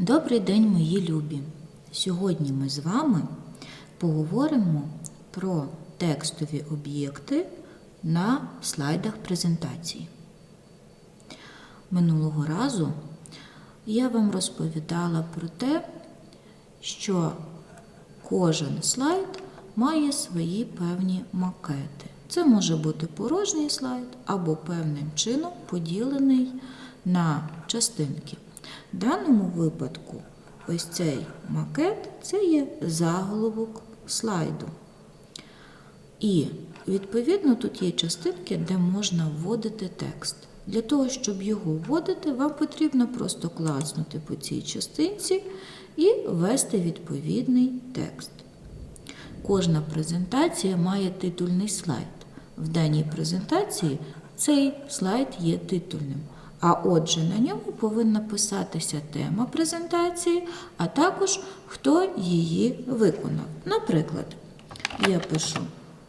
Добрий день, мої любі! Сьогодні ми з вами поговоримо про текстові об'єкти на слайдах презентації. Минулого разу я вам розповідала про те, що кожен слайд має свої певні макети. Це може бути порожній слайд або певним чином поділений на частинки. В даному випадку ось цей макет це є заголовок слайду. І, відповідно, тут є частинки, де можна вводити текст. Для того, щоб його вводити, вам потрібно просто класнути по цій частинці і ввести відповідний текст. Кожна презентація має титульний слайд. В даній презентації цей слайд є титульним. А отже, на ньому повинна писатися тема презентації, а також хто її виконав. Наприклад, я пишу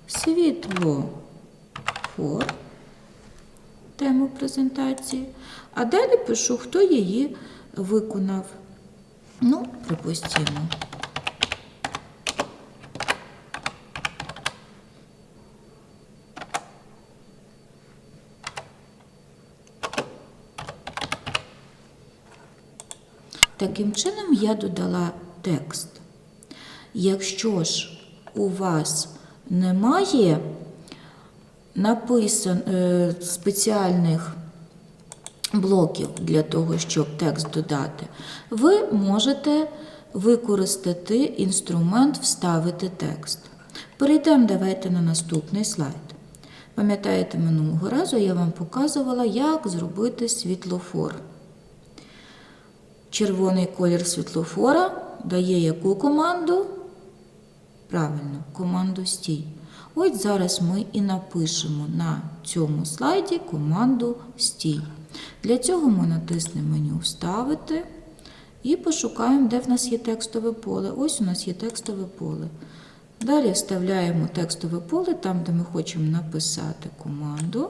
світлофор, тему презентації, а далі пишу, хто її виконав. Ну, припустимо. Таким чином я додала текст. Якщо ж у вас немає написан, е, спеціальних блоків для того, щоб текст додати, ви можете використати інструмент Вставити текст. Перейдемо давайте на наступний слайд. Пам'ятаєте, минулого разу я вам показувала, як зробити світлофор. Червоний колір світлофора дає яку команду? Правильно, команду стій. Ось зараз ми і напишемо на цьому слайді команду стій. Для цього ми натиснемо меню Вставити і пошукаємо, де в нас є текстове поле. Ось у нас є текстове поле. Далі вставляємо текстове поле там, де ми хочемо написати команду,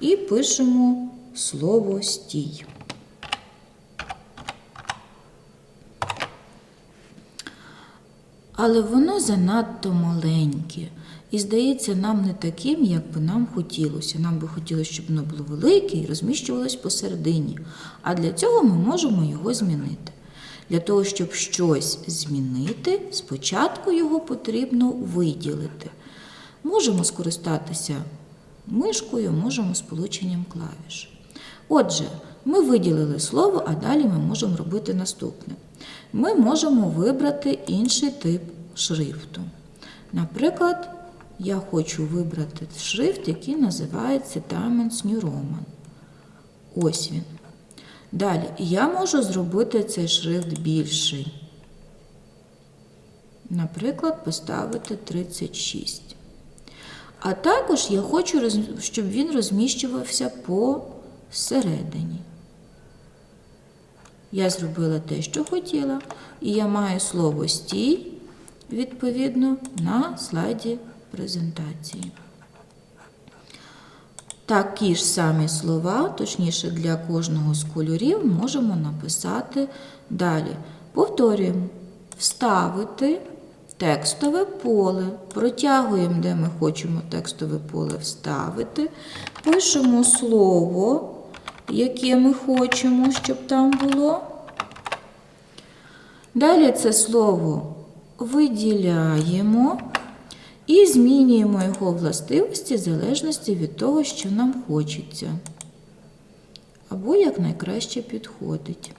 і пишемо слово стій. Але воно занадто маленьке. І здається, нам не таким, як би нам хотілося. Нам би хотілося, щоб воно було велике і розміщувалось посередині. А для цього ми можемо його змінити. Для того, щоб щось змінити, спочатку його потрібно виділити. Можемо скористатися мишкою, можемо сполученням клавіш. Отже, ми виділили слово, а далі ми можемо робити наступне. Ми можемо вибрати інший тип шрифту. Наприклад, я хочу вибрати шрифт, який називається Diamonds New Roman. Ось він. Далі, я можу зробити цей шрифт більший. Наприклад, поставити 36. А також я хочу, щоб він розміщувався посередині. Я зробила те, що хотіла, і я маю слово стій, відповідно, на слайді презентації. Такі ж самі слова, точніше, для кожного з кольорів, можемо написати далі. Повторюємо, вставити текстове поле. Протягуємо, де ми хочемо текстове поле вставити. Пишемо слово яке ми хочемо, щоб там було. Далі це слово виділяємо і змінюємо його властивості в залежності від того, що нам хочеться. Або як найкраще підходить.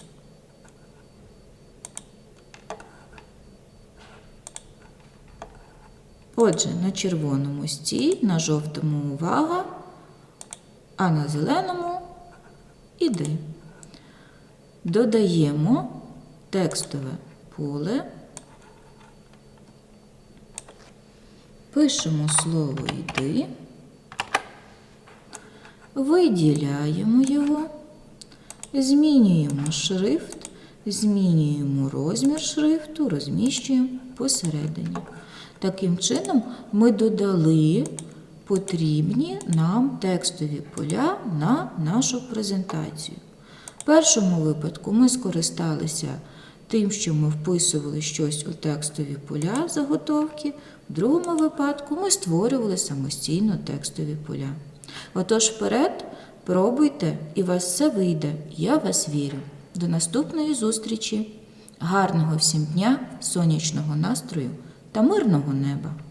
Отже, на червоному стій, на жовтому увага, а на зеленому іди. Додаємо текстове поле, пишемо слово йди, виділяємо його, змінюємо шрифт, змінюємо розмір шрифту, розміщуємо посередині. Таким чином ми додали потрібні нам текстові поля на нашу презентацію. В першому випадку ми скористалися тим, що ми вписували щось у текстові поля заготовки. В другому випадку ми створювали самостійно текстові поля. Отож, вперед, пробуйте, і у вас все вийде. Я вас вірю. До наступної зустрічі. Гарного всім дня, сонячного настрою та мирного неба!